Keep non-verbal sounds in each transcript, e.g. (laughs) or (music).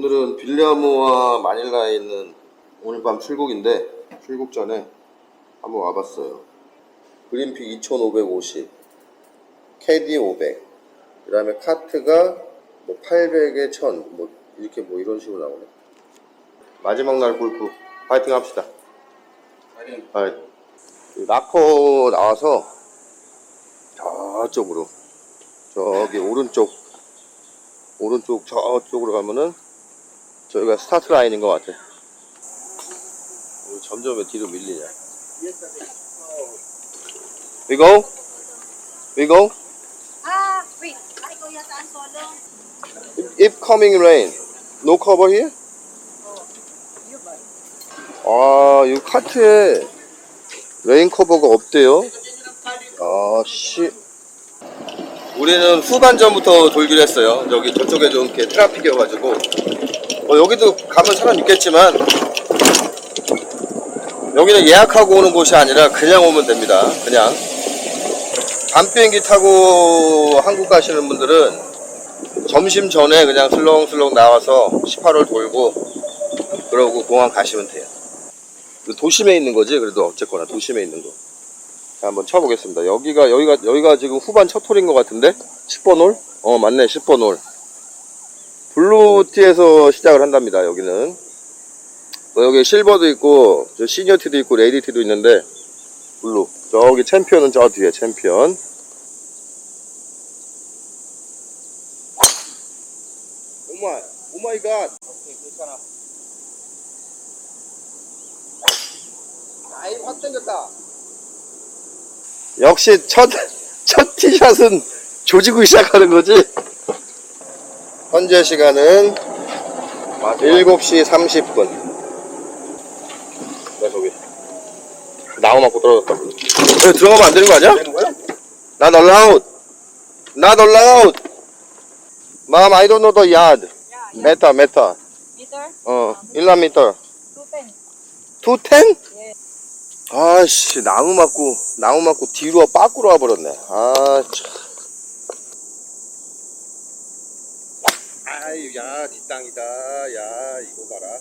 오늘은 빌리아모와 마닐라에 있는 오늘 밤 출국인데 출국 전에 한번 와봤어요. 그린픽 2550, 캐디 500, 그 다음에 카트가 뭐 800에 1000, 뭐 이렇게 뭐 이런 식으로 나오네. 마지막 날 골프 파이팅 합시다. 아, 라커 나와서 저쪽으로 저기 오른쪽 오른쪽 저쪽으로 가면은 저희가 스타트 라인인 것 같아. 점점 왜 뒤로 밀리냐? We go? We go? Ah, wait. Ay, kuya, saan solo? If coming rain, no cover here? 아, 이 카트에 레인 커버가 없대요. 아, 씨. 우리는 후반전부터 돌기로 했어요. 여기 저쪽에 좀 이렇게 트래픽이어가지고. 어, 여기도 가면 사람 있겠지만, 여기는 예약하고 오는 곳이 아니라 그냥 오면 됩니다. 그냥. 밤 비행기 타고 한국 가시는 분들은 점심 전에 그냥 슬렁슬렁 나와서 18홀 돌고, 그러고 공항 가시면 돼요. 그 도심에 있는 거지 그래도 어쨌거나 도심에 있는 거 자, 한번 쳐보겠습니다 여기가 여기가 여기가 지금 후반 첫 홀인 것 같은데 10번 홀? 어 맞네 10번 홀 블루티에서 시작을 한답니다 여기는. 뭐 여기 실버도 있고 저 시니어티도 있고 레이디티도 있는데 블루. 저기 챔피언은 저 뒤에 챔피언. 오마이 오마이 갓. 괜찮아. 아이 확 땡겼다. 역시 첫, 첫 티샷은 조지고 시작하는 거지. 현재 시간은 7시 30분. 나 저기. 나무 맞고 떨어졌다. 여기 들어가면 안 되는 거 아니야? Not allowed. Not allowed. Mom, I don't know the yard. Yeah, Meter, meter. Meter? 어, 1m. 210. 210? Yes. 아씨 나무 맞고 나무 맞고 뒤로 빠꾸로 와버렸네 아 참. 아유 야 뒷땅이다. 야 이거 봐라.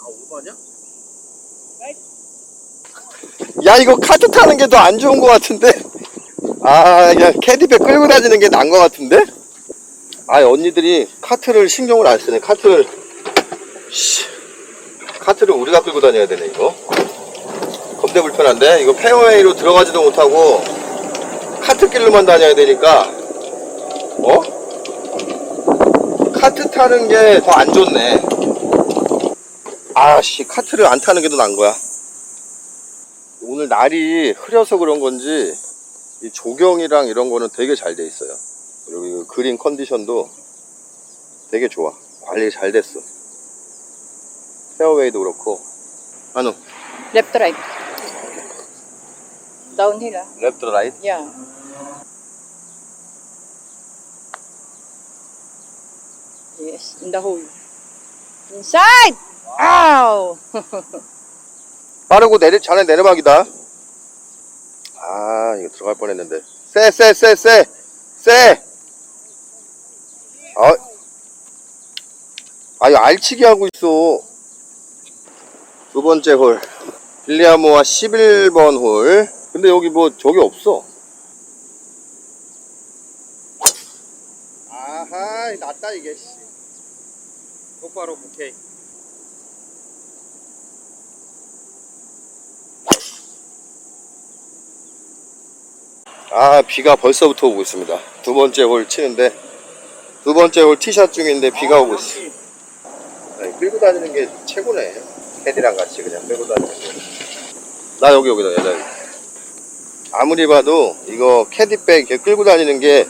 아 오바냐? 야 이거 카트 타는 게 더 안 좋은 것 같은데? 아 그냥 캐디백 끌고 다니는 게 나은 것 같은데? 아 언니들이 카트를 신경을 안 쓰네 카트를. 씨, 카트를 우리가 끌고 다녀야 되네 이거 겁내 불편한데 이거 페어웨이로 들어가지도 못하고 카트길로만 다녀야 되니까 어? 카트 타는 게 더 안 좋네 아씨 카트를 안 타는 게더 나은 거야 오늘 날이 흐려서 그런 건지 이 조경이랑 이런 거는 되게 잘 돼 있어요 그리고 이 그린 컨디션도 되게 좋아. 관리 잘 됐어. 페어웨이도 그렇고. ah. 레 프트 라이트. Yeah. Yes, in the hole. Inside! Ow! (laughs) 빠르고 내리, 자네 내리막이다. 아, 이거 들어갈 뻔 했는데. 쎄, 쎄, 쎄, 쎄! 쎄! 아, 아, 이거 알치기 하고 있어. 두 번째 홀. 빌리아모와 11번 홀. 근데 여기 뭐, 저기 없어. 아하, 낫다, 이게, 씨. 똑바로 오케이. 아 비가 벌써부터 오고 있습니다 두 번째 홀 치는데 두 번째 홀 티샷 중인데 비가 오고 있어 아니, 끌고 다니는 게 최고네 캐디랑 같이 그냥 끌고 다니는 게 나 여기 여기다 얘다 여기. 아무리 봐도 이거 캐디백 이렇게 끌고 다니는 게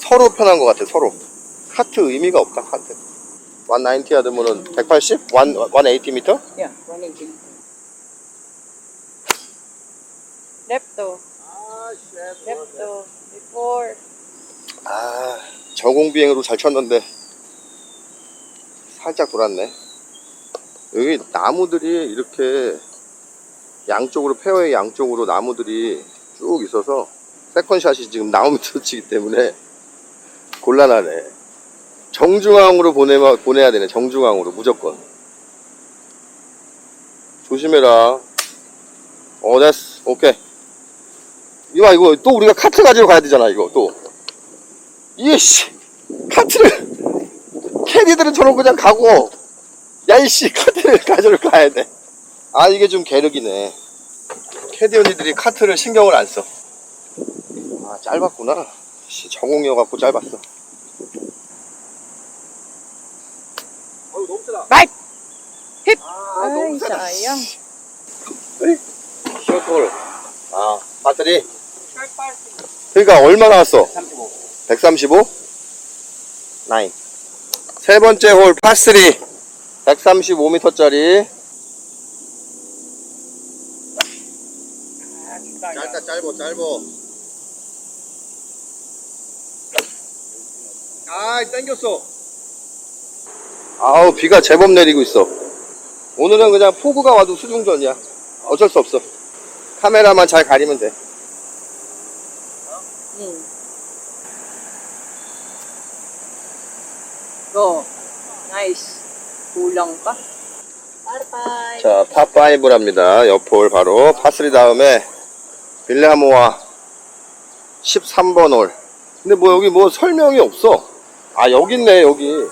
서로 편한 것 같아 서로 카트 의미가 없다 카트 190 하드면은 180? 1, 180m? Yeah, 180. Left to. Left to. Before. 아, 저공비행으로 잘 쳤는데 살짝 돌았네. 여기 나무들이 이렇게 양쪽으로 페어의 양쪽으로 나무들이 쭉 있어서 세컨샷이 지금 나무 밑으로 치기 때문에 곤란하네. 정중앙으로 보내면 보내야 되네. 정중앙으로 무조건. 조심해라. 어, 됐어. 오케이. 이봐 이거 또 우리가 카트 가지러 가야 되잖아 이거 또. 이게 씨 카트를 (laughs) 캐디들은 저런 그냥 가고 야 이씨 카트를 (laughs) 가지러 가야 돼. 아 이게 좀 계륵이네. 캐디 언니들이 카트를 신경을 안 써. 아 짧았구나. 씨 정공이어 갖고 짧았어. 어우 너무 세다. Right! 힙! 아 너무 세다. 셔틀. 아 배터리. 그러니까 얼마 나왔어? 35. 135? 9. 세 번째 홀 파3 135m짜리 짧다 짧어 짧어 아 땡겼어 아우 비가 제법 내리고 있어 오늘은 그냥 폭우가 와도 수중전이야 어쩔 수 없어 카메라만 잘 가리면 돼. Go. Nice. Kulang pa. Bye-bye. 자, 파5랍니다. 옆홀 바로 파3 다음에 빌레하모와 13번 홀. 근데 뭐 여기 뭐 설명이 없어. 아, 여기 있네, 여기.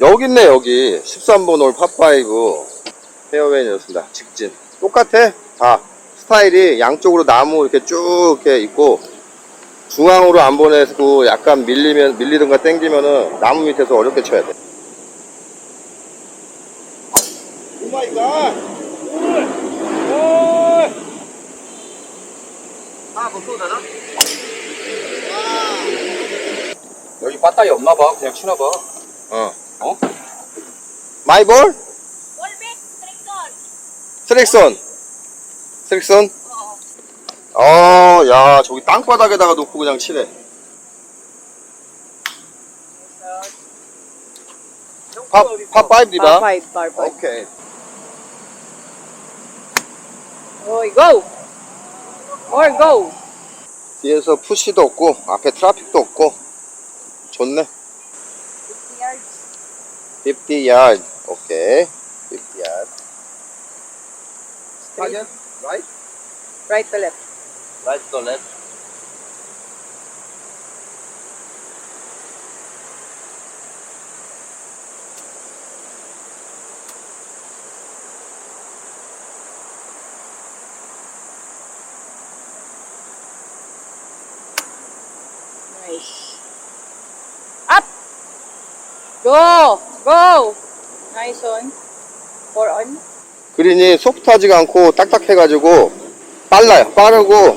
여기 있네, 여기. 13번 홀 파5. 페어웨이였습니다. 직진. 똑같아. 다. 스타일이 양쪽으로 나무 이렇게 쭉 이렇게 있고, 중앙으로 안 보내고 약간 밀리면, 밀리든가 땡기면은 나무 밑에서 어렵게 쳐야 돼. 오 마이 갓! 아, 써도 되나? 여기 빠따이 없나 봐. 그냥 치나 봐. 어. 어? 마이볼? 스렉선. 스렉선? 어, 야, 저기 땅바닥에다가 놓고 그냥 치네. 파, 파5 디바? Par 5, par 5. 오케이. Oy, go! Or go! 뒤에서 푸시도 없고, 앞에 트라픽도 없고, 좋네. 50 yard. 오케이. 50 yard. Straight. right? Right to left. Right to left. Up! Go! Go! Nice on. Four on. 그린이 소프트하지가 않고 딱딱해가지고 빨라요. 빠르고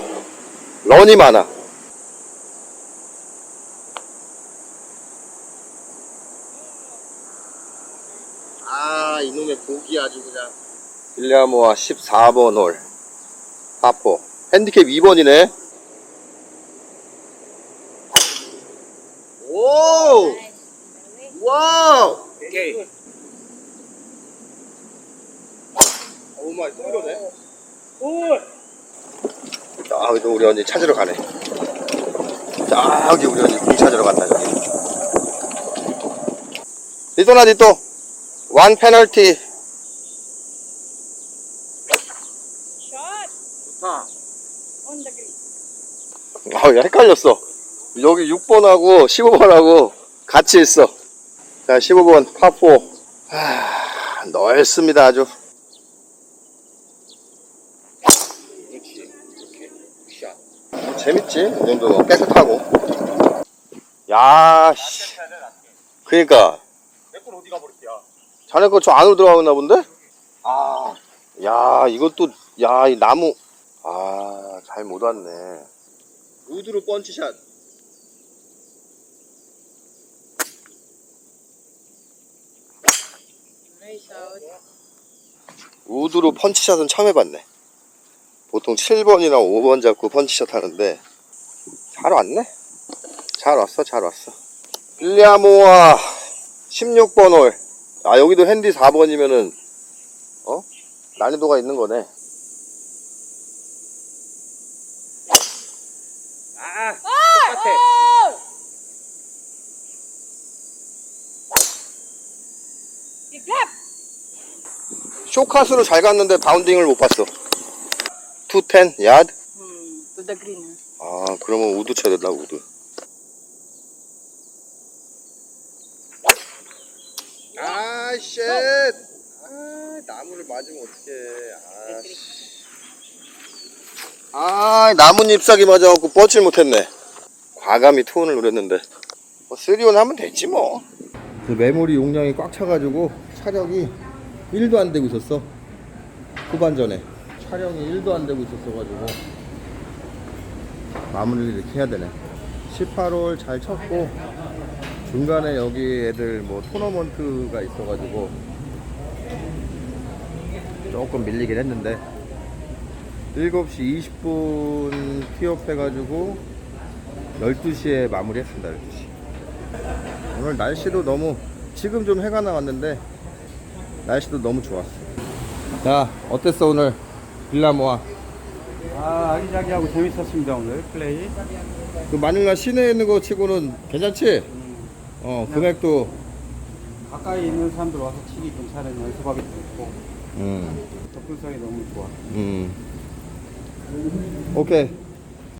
런이 많아. 아 이놈의 복이 아주 그냥 빌리아모아 14번 홀 파포 핸디캡 2번이네 오 와우 오케이. 오 마이 똥이네 아, 그래도 우리 언니 찾으러 가네. 저기 우리 언니 공 찾으러 간다, 저기. 리도나 디또. 원 페널티. Shot! 좋다. On the green. 아, 야, 헷갈렸어. 여기 6번하고 15번하고 같이 있어. 자, 15번 파4. 아, 넓습니다, 아주. 샷. 재밌지? 이 정도면 깨끗하고. 야, 씨. 그니까. 내건 어디 가버렸냐? 자네 거 저 안으로 들어가나 본데? 아. 야, 이것도, 야, 이 나무. 아, 잘 못 왔네. 우드로 펀치샷. 우드로 펀치샷은 처음 해봤네. 보통 7번이나 5번 잡고 펀치샷 하는데, 잘 왔네? 잘 왔어, 잘 왔어. 빌리아모아 16번 홀. 아, 여기도 핸디 4번이면은, 어? 난이도가 있는 거네. 아, 어! 똑같아. 오! 빅랩! 쇼카스로 잘 갔는데 바운딩을 못 봤어. 투텐 야드? Hmm, to the green. 아 그러면 우드 쳐야 된다 우드. 아 쉣. 아 나무를 맞으면 어떡해. 아, 씨. 아 나뭇 잎사귀 맞아갖고 뻗질 못했네. 과감히 투혼을 노렸는데 뭐 쓰리온 하면 됐지 뭐. 그 메모리 용량이 꽉 차가지고 촬영이 1도 안 되고 있었어. 후반전에 촬영이 1도 안 되고 있었어가지고 마무리를 이렇게 해야 되네. 18홀 잘 쳤고 중간에 여기 애들 뭐 토너먼트가 있어가지고 조금 밀리긴 했는데 7시 20분 티업 해가지고 12시에 마무리했습니다 12시 오늘 날씨도 너무 지금 좀 해가 나왔는데 날씨도 너무 좋았어 야 어땠어 오늘 빌라모아 아, 아기자기하고 재밌었습니다, 오늘 플레이. 그 마닐라 시내에 있는 거 치고는 괜찮지? 어 금액도 가까이 있는 사람들 와서 치기 괜찮은 연습하기 좋고, 음, 접근성이 너무 좋아. 음. 오케이